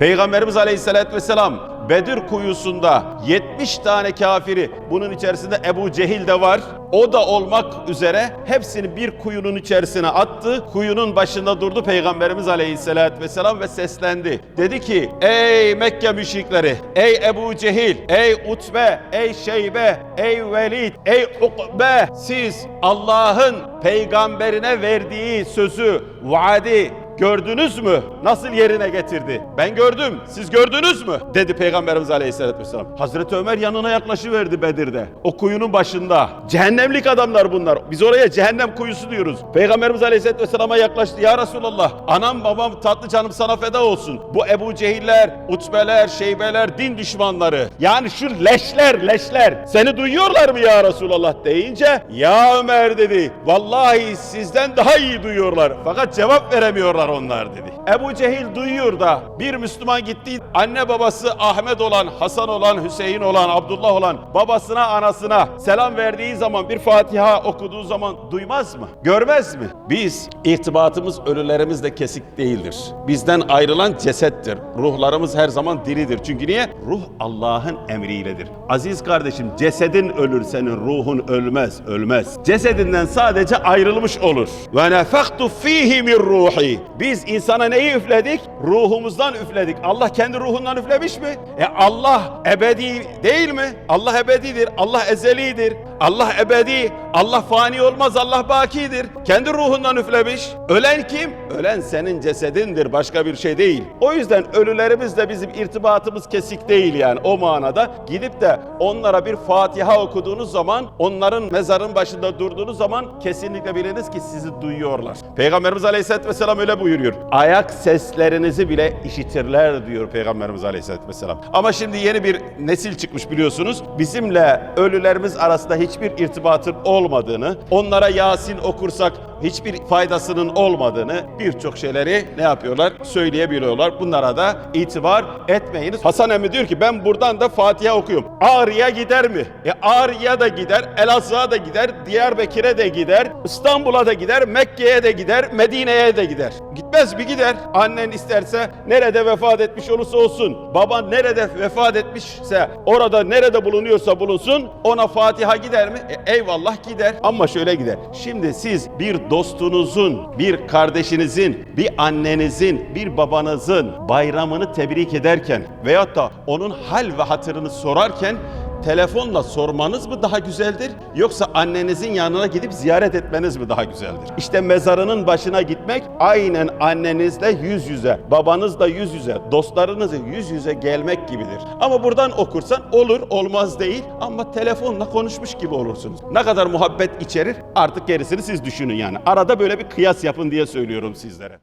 Peygamberimiz Aleyhisselatü Vesselam Bedir kuyusunda 70 tane kafiri bunun içerisinde Ebu Cehil de var. O da olmak üzere hepsini bir kuyunun içerisine attı. Kuyunun başında durdu Peygamberimiz Aleyhisselatü Vesselam ve seslendi. Dedi ki ey Mekke müşrikleri, ey Ebu Cehil, ey Utbe, ey Şeybe, ey Velid, ey Ukbe siz Allah'ın peygamberine verdiği sözü, vaadi Gördünüz mü? Nasıl yerine getirdi? Ben gördüm. Siz gördünüz mü? Dedi Peygamberimiz Aleyhisselatü Vesselam. Hazreti Ömer yanına yaklaşıverdi Bedir'de. O kuyunun başında. Cehennemlik adamlar bunlar. Biz oraya cehennem kuyusu diyoruz. Peygamberimiz Aleyhisselatü Vesselam'a yaklaştı. Ya Resulallah anam babam tatlı canım sana feda olsun. Bu Ebu Cehiller, Utbeler, Şeybeler, din düşmanları. Yani şu leşler, leşler. Seni duyuyorlar mı ya Resulallah deyince ya Ömer dedi. Vallahi sizden daha iyi duyuyorlar. Fakat cevap veremiyorlar onlar dedi. Ebu Cehil duyuyor da bir Müslüman gitti anne babası Ahmet olan, Hasan olan, Hüseyin olan, Abdullah olan babasına anasına selam verdiği zaman bir Fatiha okuduğu zaman duymaz mı? Görmez mi? Biz irtibatımız ölülerimizle kesik değildir. Bizden ayrılan cesettir. Ruhlarımız her zaman diridir. Çünkü niye? Ruh Allah'ın emriyledir. Aziz kardeşim cesedin ölür senin ruhun ölmez, ölmez. Cesedinden sadece ayrılmış olur. Ve nefaktu fihi min ruhi. Biz insana neyi üfledik? Ruhumuzdan üfledik. Allah kendi ruhundan üflemiş mi? E Allah ebedi değil mi? Allah ebedidir. Allah ezelidir. Allah ebedi. Allah fani olmaz. Allah bakidir. Kendi ruhundan üflemiş. Ölen kim? Ölen senin cesedindir. Başka bir şey değil. O yüzden ölülerimizle bizim irtibatımız kesik değil yani o manada. Gidip de onlara bir Fatiha okuduğunuz zaman, onların mezarın başında durduğunuz zaman kesinlikle biliniz ki sizi duyuyorlar. Peygamberimiz Aleyhisselatü Vesselam öyle buyuruyor. Ayak seslerinizi bile işitirler diyor Peygamberimiz Aleyhisselatü Vesselam. Ama şimdi yeni bir nesil çıkmış biliyorsunuz. Bizimle ölülerimiz arasında hiçbir irtibatın olmadığını, onlara Yasin okursak hiçbir faydasının olmadığını birçok şeyleri ne yapıyorlar? Söyleyebiliyorlar. Bunlara da itibar etmeyiniz. Hasan emmi diyor ki ben buradan da Fatiha okuyorum. Ağrı'ya gider mi? E Ağrı'ya da gider, Elazığ'a da gider, Diyarbakır'a da gider, İstanbul'a da gider, Mekke'ye de gider, Medine'ye de gider. Gitmez mi gider? Annen isterse nerede vefat etmiş olursa olsun, baban nerede vefat etmişse, orada nerede bulunuyorsa bulunsun, ona Fatiha gider mi? E, eyvallah gider. Ama şöyle gider. Şimdi siz bir dostunuzun, bir kardeşinizin, bir annenizin, bir babanızın bayramını tebrik ederken veyahut da onun hal ve hatırını sorarken telefonla sormanız mı daha güzeldir yoksa annenizin yanına gidip ziyaret etmeniz mi daha güzeldir? İşte mezarının başına gitmek aynen annenizle yüz yüze, babanızla yüz yüze, dostlarınızla yüz yüze gelmek gibidir. Ama buradan okursan olur, olmaz değil ama telefonla konuşmuş gibi olursunuz. Ne kadar muhabbet içerir artık gerisini siz düşünün yani. Arada böyle bir kıyas yapın diye söylüyorum sizlere.